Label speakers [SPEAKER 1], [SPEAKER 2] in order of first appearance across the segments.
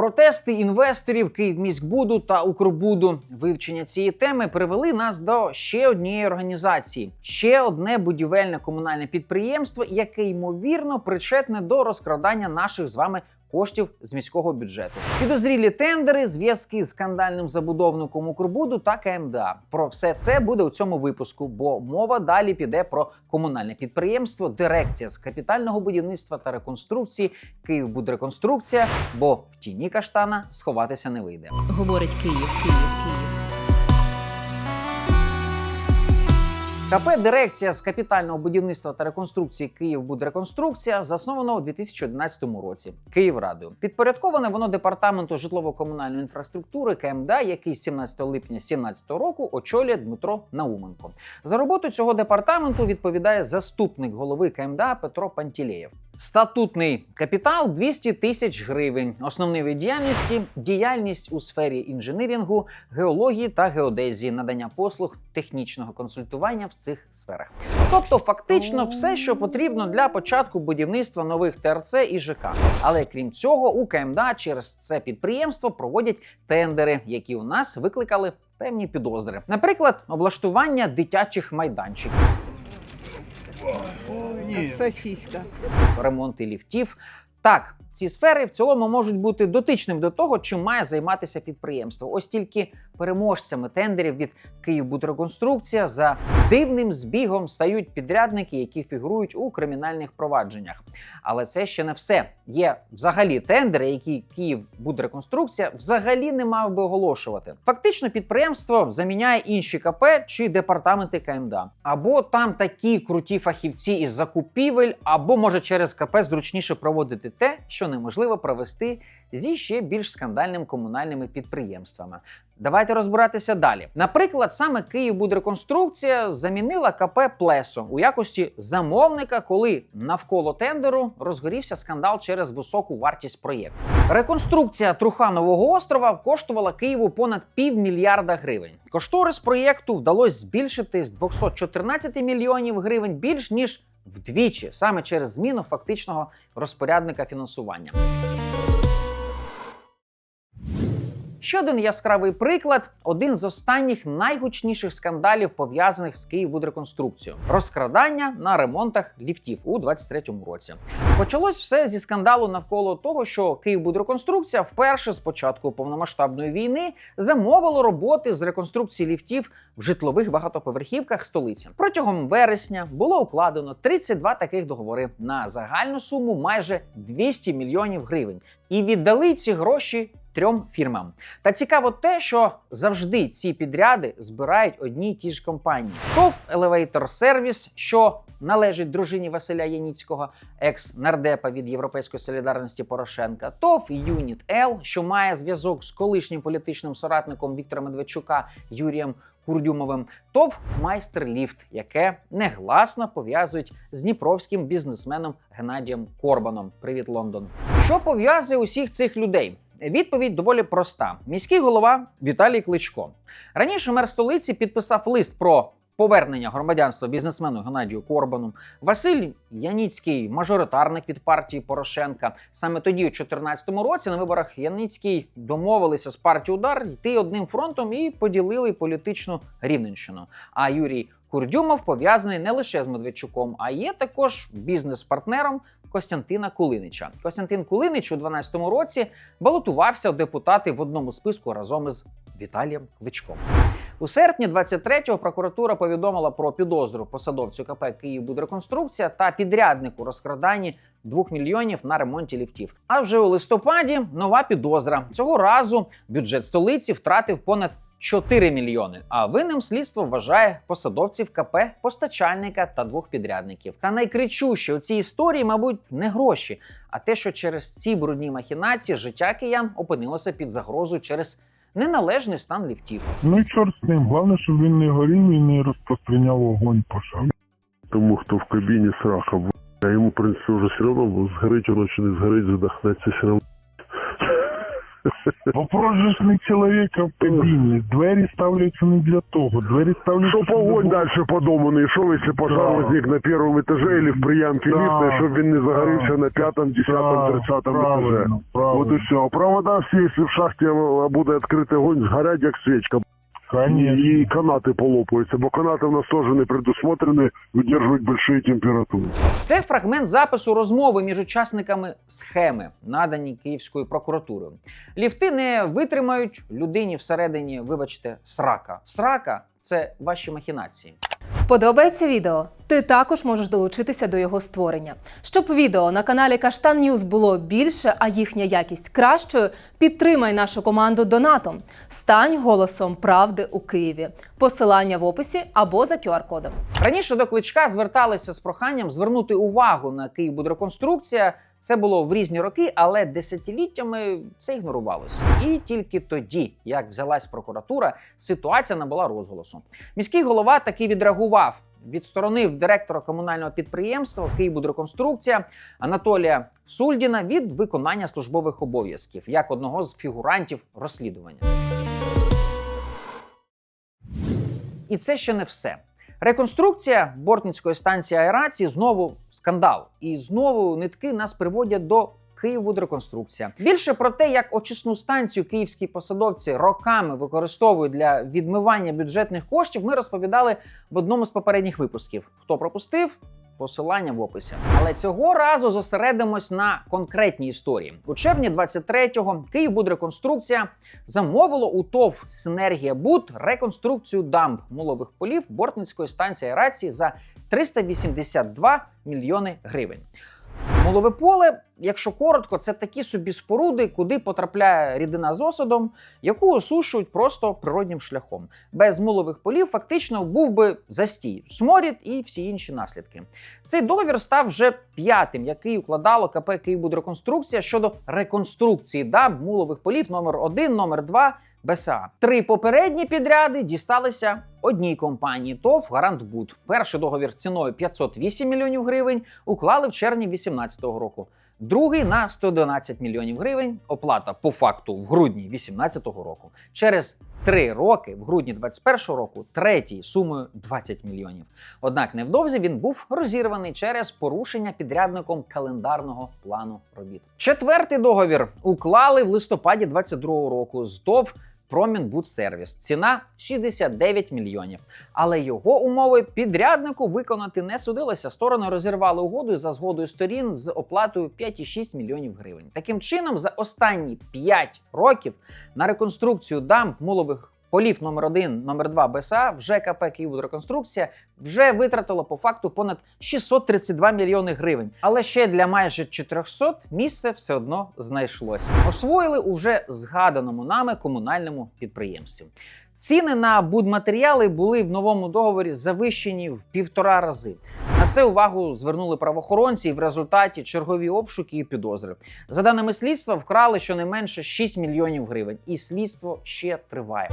[SPEAKER 1] Протести інвесторів Київміськбуду та Укрбуду. Вивчення цієї теми привели нас до ще однієї організації, ще одне будівельне комунальне підприємство, яке ймовірно причетне до розкрадання наших з вами. Коштів з міського бюджету підозрілі тендери, зв'язки з скандальним забудовником Укрбуду та КМДА. Про все це буде у цьому випуску, бо мова далі піде про комунальне підприємство, дирекція з капітального будівництва та реконструкції Київбудреконструкція, бо в тіні каштана сховатися не вийде.
[SPEAKER 2] Говорить Київ, Київ,
[SPEAKER 1] КП Дирекція з капітального будівництва та реконструкції Київбудреконструкція засновано у 2011 році Київрадою. Підпорядковане воно департаменту житлово-комунальної інфраструктури КМДА, який з 17 липня 2017 року очолює Дмитро Науменко. За роботу цього департаменту відповідає заступник голови КМДА Петро Пантілеєв. Статутний капітал 200 тисяч гривень. Основний вид діяльності діяльність у сфері інженерінгу, геології та геодезії, надання послуг технічного консультування в цих сферах. Тобто, фактично, все, що потрібно для початку будівництва нових ТРЦ і ЖК. Але крім цього, у КМДА через це підприємство проводять тендери, які у нас викликали певні підозри. Наприклад, облаштування дитячих майданчиків.
[SPEAKER 2] Сосиска.
[SPEAKER 1] ремонти ліфтів. Так, ці сфери в цілому можуть бути дотичним до того, чим має займатися підприємство. Ось тільки переможцями тендерів від Київбудреконструкція за дивним збігом стають підрядники, які фігурують у кримінальних провадженнях. Але це ще не все. Є взагалі тендери, які Київбудреконструкція взагалі не мав би оголошувати. Фактично, підприємство заміняє інші КП чи департаменти КМДА. Або там такі круті фахівці із закупівель, або може через КП зручніше проводити те, що неможливо провести зі ще більш скандальним комунальними підприємствами. Давайте розбиратися далі. Наприклад, саме Київбудреконструкція замінила КП Плесо у якості замовника, коли навколо тендеру розгорівся скандал через високу вартість проєкту. Реконструкція Труханового острова коштувала Києву понад півмільярда гривень. Кошторис проєкту вдалося збільшити з 214 мільйонів гривень більш ніж вдвічі, саме через зміну фактичного розпорядника фінансування. Ще один яскравий приклад один з останніх найгучніших скандалів, пов'язаних з Київбудреконструкцією розкрадання на ремонтах ліфтів у 23-му році. Почалось все зі скандалу навколо того, що Київбудреконструкція вперше з початку повномасштабної війни замовило роботи з реконструкції ліфтів в житлових багатоповерхівках столиці. Протягом вересня було укладено 32 таких договори на загальну суму майже 200 мільйонів гривень, і віддали ці гроші трьом фірмам. Та цікаво те, що завжди ці підряди збирають одні й ті ж компанії: ТОВ Elevator Service, що належить дружині Василя Яніцького, екс-нардепа від Європейської солідарності Порошенка, ТОВ Юніт Л, що має зв'язок з колишнім політичним соратником Віктора Медведчука Юрієм Курдюмовим, ТОВ Майстер Ліфт, яке негласно пов'язують з дніпровським бізнесменом Геннадієм Корбаном. Привіт, Лондон. Що пов'язує усіх цих людей? Відповідь доволі проста: міський голова Віталій Кличко. Раніше мер столиці підписав лист про повернення громадянства бізнесмену Геннадію Корбану. Василь Яніцький, мажоритарник від партії Порошенка. Саме тоді, у 2014 році, на виборах Яніцький домовилися з партією удар йти одним фронтом і поділили політичну рівненщину. А Юрій Курдюмов пов'язаний не лише з Медведчуком, а є також бізнес-партнером Костянтина Кулинича. Костянтин Кулинич у 2012 році балотувався в депутати в одному списку разом із Віталієм Кличком. У серпні 23-го прокуратура повідомила про підозру посадовцю КП «Київбудреконструкція» та підряднику розкраданні 2 мільйонів на ремонті ліфтів. А вже у листопаді нова підозра. Цього разу бюджет столиці втратив понад 4 мільйони. А винним слідство вважає посадовців КП постачальника та двох підрядників. Та найкричуще у цій історії, мабуть, не гроші, а те, що через ці брудні махінації життя киян опинилося під загрозою через неналежний стан ліфтів.
[SPEAKER 3] Ну і чорт з ним. Головне, щоб він не горів і не розпространяв вогонь по шагу.
[SPEAKER 4] Тому хто в кабіні сраха, а йому, в принципі, вже все одно, бо згорить воно чи не згорить, задохнеться все одно.
[SPEAKER 3] Вопрос же ж не чоловіка в кабіні. Двері ставляться не для того. Двері ставляться...
[SPEAKER 4] Чтоб огонь
[SPEAKER 3] для-
[SPEAKER 4] дальше по дому не шел, если пожар
[SPEAKER 3] Да.
[SPEAKER 4] возник на первом этаже или в приемке
[SPEAKER 3] Да.
[SPEAKER 4] лифта, чтобы він не загорівся
[SPEAKER 3] Да.
[SPEAKER 4] на пятом, десятом,
[SPEAKER 3] Да,
[SPEAKER 4] тридцатом этаже.
[SPEAKER 3] правильно, правильно.
[SPEAKER 4] Вот и все. А провода все, если в шахте а, буде відкритий огонь, згорять як свічка.
[SPEAKER 3] Конечно.
[SPEAKER 4] и канати полопаются, бо канати в нас тоже не предусмотрены, видержувати большие температури.
[SPEAKER 1] Це фрагмент запису розмови між учасниками схеми, надані Київською прокуратурою. Ліфти не витримають людині всередині, вибачте, срака. Срака це ваші махінації.
[SPEAKER 5] Подобається відео? Ти також можеш долучитися до його створення. Щоб відео на каналі Каштан Ньюз було більше, а їхня якість кращою, підтримай нашу команду донатом. Стань голосом правди у Києві. Посилання в описі або за QR-кодом.
[SPEAKER 1] Раніше до кличка зверталися з проханням звернути увагу на Київбудреконструкція. Це було в різні роки, але десятиліттями це ігнорувалося. І тільки тоді, як взялась прокуратура, ситуація набула розголосу. Міський голова таки відреагував. Відсторонив директора комунального підприємства Київбудреконструкція Анатолія Сульдіна від виконання службових обов'язків як одного з фігурантів розслідування. І це ще не все. Реконструкція Бортницької станції аерації знову скандал. І знову нитки нас приводять до Київвудреконструкція. Більше про те, як очисну станцію київські посадовці роками використовують для відмивання бюджетних коштів, ми розповідали в одному з попередніх випусків. Хто пропустив? Посилання в описі. Але цього разу зосередимось на конкретній історії. У червні 23-го Київбудреконструкція замовило у ТОВ Синергія Буд реконструкцію дамб мулових полів Бортницької станції рації за 382 мільйони гривень. Мулове поле, якщо коротко, це такі собі споруди, куди потрапляє рідина з осадом, яку осушують просто природнім шляхом. Без мулових полів фактично був би застій, сморід і всі інші наслідки. Цей договір став вже п'ятим, який укладало КП «Київбудреконструкція» щодо реконструкції дамб мулових полів номер 1 номер 2 БСА. Три попередні підряди дісталися одній компанії ТОВ Гарантбуд. Перший договір ціною 508 мільйонів гривень уклали в червні 2018 року. Другий на 111 мільйонів гривень. Оплата по факту в грудні 2018 року. Через три роки, в грудні 2021 року, третій сумою 20 мільйонів. Однак невдовзі він був розірваний через порушення підрядником календарного плану робіт. Четвертий договір уклали в листопаді 2022 року з ТОВ Промінбудсервіс. Ціна 69 мільйонів. Але його умови підряднику виконати не судилося. Сторони розірвали угоду за згодою сторін з оплатою 5,6 мільйонів гривень. Таким чином, за останні 5 років на реконструкцію дамб мулових полів номер 1 номер 2 БСА в ЖКП Київвудреконструкція вже витратило по факту понад 632 мільйони гривень. Але ще для майже 400 місце все одно знайшлось. Освоїли уже згаданому нами комунальному підприємстві. Ціни на будматеріали були в новому договорі завищені в півтора рази. На це увагу звернули правоохоронці, і в результаті чергові обшуки і підозри. За даними слідства, вкрали щонайменше 6 мільйонів гривень, і слідство ще триває.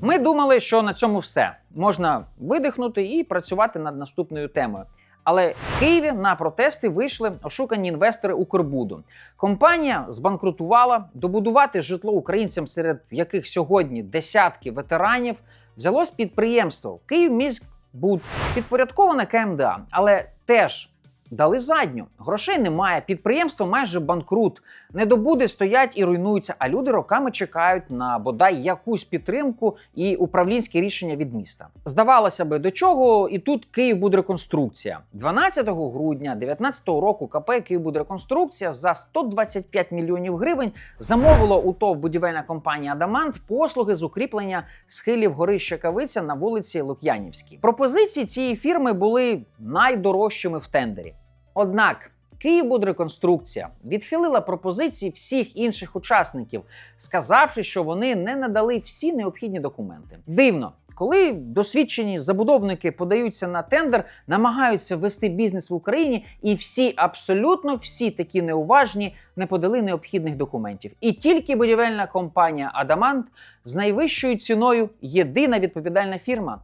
[SPEAKER 1] Ми думали, що на цьому все можна видихнути і працювати над наступною темою. Але в Києві на протести вийшли ошукані інвестори Укрбуду. Компанія збанкрутувала добудувати житло українцям, серед яких сьогодні десятки ветеранів. Взялось підприємство Київміськбуд, підпорядковане КМДА, але теж дали задню. Грошей немає, підприємство майже банкрут. Недобуди стоять і руйнуються, а люди роками чекають на бодай якусь підтримку і управлінське рішення від міста. Здавалося би, до чого і тут Київбудреконструкція. 12 грудня 2019 року КП Київбудреконструкція за 125 мільйонів гривень замовило у ТОВ будівельна компанія Адамант послуги з укріплення схилів гори Щекавиця на вулиці Лук'янівській. Пропозиції цієї фірми були найдорожчими в тендері. Однак Київбудреконструкція відхилила пропозиції всіх інших учасників, сказавши, що вони не надали всі необхідні документи. Дивно. Коли досвідчені забудовники подаються на тендер, намагаються вести бізнес в Україні, і всі, абсолютно всі такі неуважні, не подали необхідних документів. І тільки будівельна компанія Адамант з найвищою ціною єдина відповідальна фірма.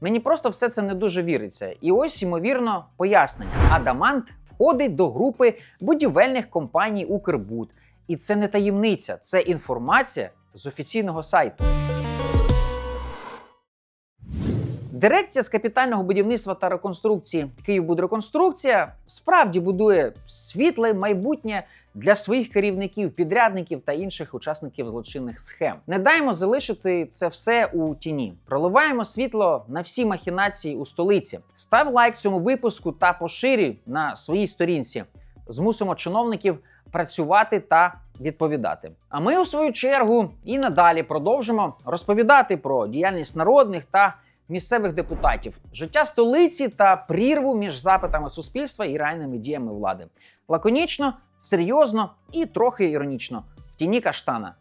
[SPEAKER 1] Мені просто все це не дуже віриться. І ось, ймовірно, пояснення. Адамант входить до групи будівельних компаній Укрбуд. І це не таємниця, це інформація з офіційного сайту. Дирекція з капітального будівництва та реконструкції Київбудреконструкція справді будує світле майбутнє для своїх керівників, підрядників та інших учасників злочинних схем. Не даємо залишити це все у тіні. Проливаємо світло на всі махінації у столиці. Став лайк цьому випуску та поширюй на своїй сторінці. Змусимо чиновників працювати та відповідати. А ми, у свою чергу, і надалі продовжимо розповідати про діяльність народних та місцевих депутатів, життя столиці та прірву між запитами суспільства і реальними діями влади. Лаконічно, серйозно і трохи іронічно. В тіні каштана.